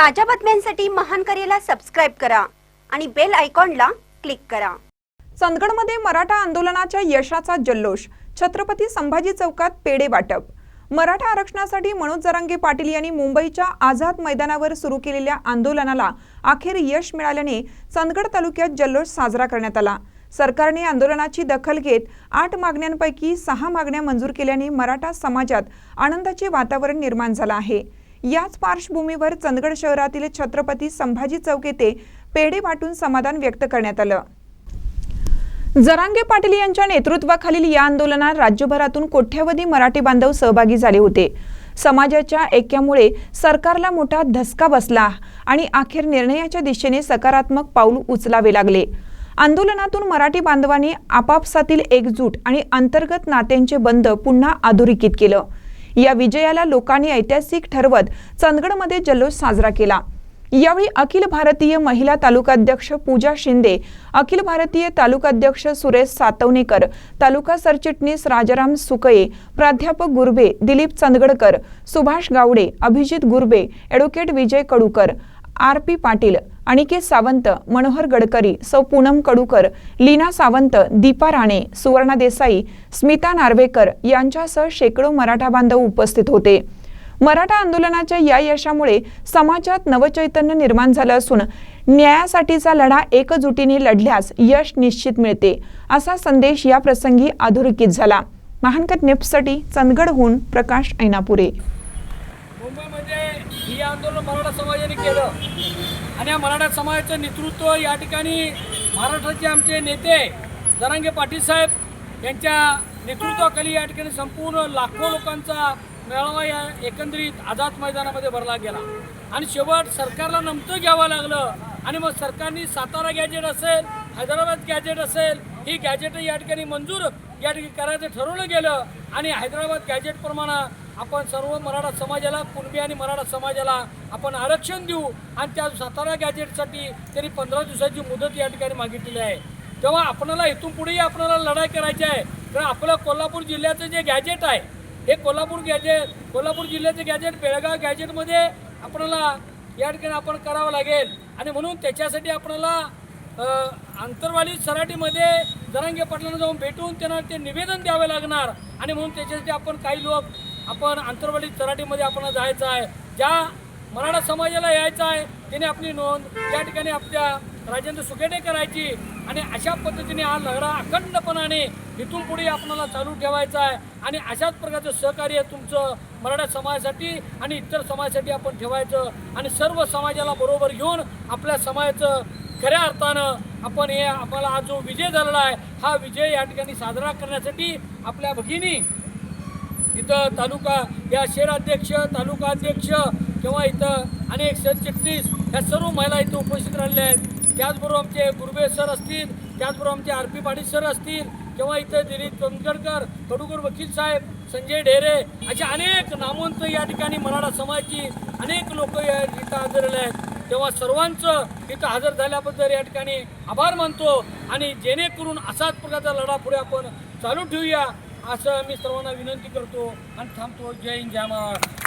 ताज्या बातम्यांसाठी महान करेला सबस्क्राईब करा आणि बेल आयकॉनला क्लिक करा. चंदगडमध्ये मराठा आंदोलनाच्या यशाचा जल्लोष छत्रपती संभाजी चौकात पेढे वाटप. मराठा आरक्षणासाठी मनोज जरांगे पाटील यांनी मुंबईच्या आझाद मैदानावर सुरू केलेल्या आंदोलनाला अखेर यश मिळाल्याने चंदगड तालुक्यात जल्लोष साजरा करण्यात आला. सरकारने आंदोलनाची दखल घेत आठ मागण्यांपैकी सहा मागण्या मंजूर केल्याने मराठा समाजात आनंदाचे वातावरण निर्माण झालं आहे. याच पार्श्वभूमीवर चंदगड शहरातील छत्रपती संभाजी चौक येथे पेढे वाटून समाधान व्यक्त करण्यात आलं. जरांगे पाटील यांच्या नेतृत्वाखालील या आंदोलनात राज्यभरातून कोट्यवधी मराठी बांधव सहभागी झाले होते. समाजाच्या ऐक्यामुळे सरकारला मोठा धसका बसला आणि अखेर निर्णयाच्या दिशेने सकारात्मक पाऊल उचलावे लागले. आंदोलनातून मराठी बांधवांनी आपापसातील एकजूट आणि अंतर्गत नात्यांचे बंध पुन्हा अधोरेखित केलं. या विजयाला लोकांनी ऐतिहासिक ठरवत चंदगडमध्ये जल्लोष साजरा केला. यावेळी अखिल भारतीय महिला तालुकाध्यक्ष पूजा शिंदे अखिल भारतीय तालुकाध्यक्ष सुरेश सातवणेकर तालुका सरचिटणीस राजाराम सुकये प्राध्यापक Gurbe Dilip Chandgadkar Subhash Gawade Abhijit Gurbe advocate Vijay Kadukar R P Patil Aniket Sawant Manohar Gadkari सौ पूनम कडूकर लीना सावंत दीपा राणे सुवर्णा देसाई स्मिता नार्वेकर यांच्यासह शेकडो मराठा बांधव उपस्थित होते. मराठा आंदोलनाच्या या यशामुळे समाजात नवचैतन्य निर्माण झालं असून न्यायासाठीचा लढा एकजुटीने लढल्यास यश निश्चित मिळते असा संदेश या प्रसंगी अधोरेखित झाला. महानकट निप्ससाठी चंदगडहून प्रकाश ऐनापुरे. ही आंदोलन मराठा समाजाने केलं. आणि या मराठा समाजाचं नेतृत्व या ठिकाणी महाराष्ट्राचे आमचे नेते जरांगे पाटील साहेब यांच्या नेतृत्वाखाली या ठिकाणी संपूर्ण लाखो लोकांचा मेळावा या एकंदरीत आझाद मैदानामध्ये भरला गेला. आणि शेवट सरकारला नमतं घ्यावं लागलं. आणि मग सरकारने सातारा गॅजेट असेल हैदराबाद गॅजेट असेल ही गॅजेट या ठिकाणी मंजूर या ठिकाणी करायचं ठरवलं गेलं. आणि हैदराबाद गॅजेटप्रमाणे आपण सर्व मराठा समाजाला कुणबी आणि मराठा समाजाला आपण आरक्षण देऊ आणि त्या सातारा गॅजेटसाठी तरी पंधरा दिवसाची मुदत या ठिकाणी मागितलेली आहे. तेव्हा आपणाला इथून पुढेही आपल्याला लढाई करायची आहे. कारण आपलं कोल्हापूर जिल्ह्याचं जे गॅजेट आहे हे कोल्हापूर गॅजेट कोल्हापूर जिल्ह्याचं गॅजेट बेळगाव गॅजेटमध्ये आपल्याला या ठिकाणी आपण करावं लागेल. आणि म्हणून त्याच्यासाठी आपल्याला आंतरवाडी आंतरवाली सराटीमध्ये जरांगे पाटलांना जाऊन भेटून त्यांना ते निवेदन द्यावे लागणार. आणि म्हणून त्याच्यासाठी आपण काही लोक आपण आंतरवाली तराटीमध्ये आपण जायचं आहे. ज्या मराठा समाजाला यायचं आहे त्याने आपली नोंद या ठिकाणी आपल्या राजेंद्र सुकेटे करायची. आणि अशा पद्धतीने हा लढा अखंडपणाने इथून पुढे आपल्याला चालू ठेवायचा आहे. आणि अशाच प्रकारचं सहकार्य तुमचं मराठा समाजासाठी आणि इतर समाजासाठी आपण ठेवायचं. आणि सर्व समाजाला बरोबर घेऊन आपल्या समाजाचं खऱ्या अर्थानं आपण हे आम्हाला हा जो विजय झालेला आहे हा विजय या ठिकाणी साजरा करण्यासाठी आपल्या भगिनी इथं तालुका या शहराध्यक्ष तालुका अध्यक्ष किंवा इथं अनेक सरचिटणीस ह्या सर्व महिला इथं उपस्थित राहिल्या आहेत. त्याचबरोबर आमचे गुरुबे सर असतील त्याचबरोबर आमचे आर पी पाटील सर असतील किंवा इथं दिलीप चंदगडकर कडूकर वकील साहेब संजय ढेरे असे अनेक नामवंत या ठिकाणी मराठा समाजाची अनेक लोक या इथं हजरले आहेत. तेव्हा सर्वांचं इथं हजर झाल्याबद्दल या ठिकाणी आभार मानतो आणि जेणेकरून असाच प्रकारचा लढा पुढे आपण चालू ठेवूया. असं मी सर्वांना विनंती करतो आणि थांबतो. जय हिंद जय महाराष्ट्र.